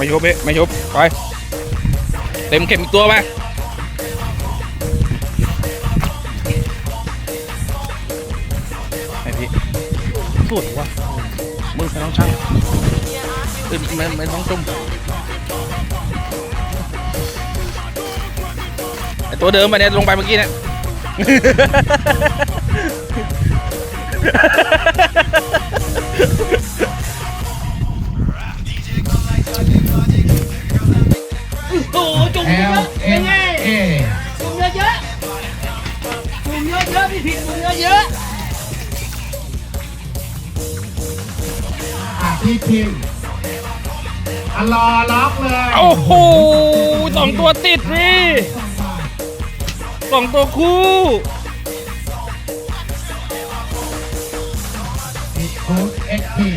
ไม่ยุบพี่ไม่ยุบไปเต็มเข็มอีกตัวไปไอพี่สุดว่ะมึงไม่ต้องช่างเอ้ยไม่ไม่ต้องจุ่มไอตัวเดิมไปเนี่ยลงไปเมื่อกี้เนี่ย อ้โหจุ่มแอเยลอะเอ็เป็นนไงเอจุ่มเยอะๆจุ่มเยอะๆพี่ผิดจุ่มเยอะอะพี่พิมพ์อะรอล็อกเลยโอ้โหสองตัวติดพี่สองตัวคู่ติดคูดเอ็กพี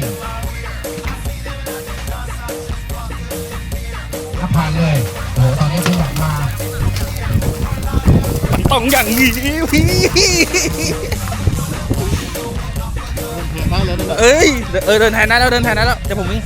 ถ้าผ่านเลย โอ้โหตอนนี้คือแบบมาต้องอย่างนี้พี่เอ้ยเออเดินแทนได้แล้วเดินแทนได้แล้วเดี๋ยวผมวิ่ง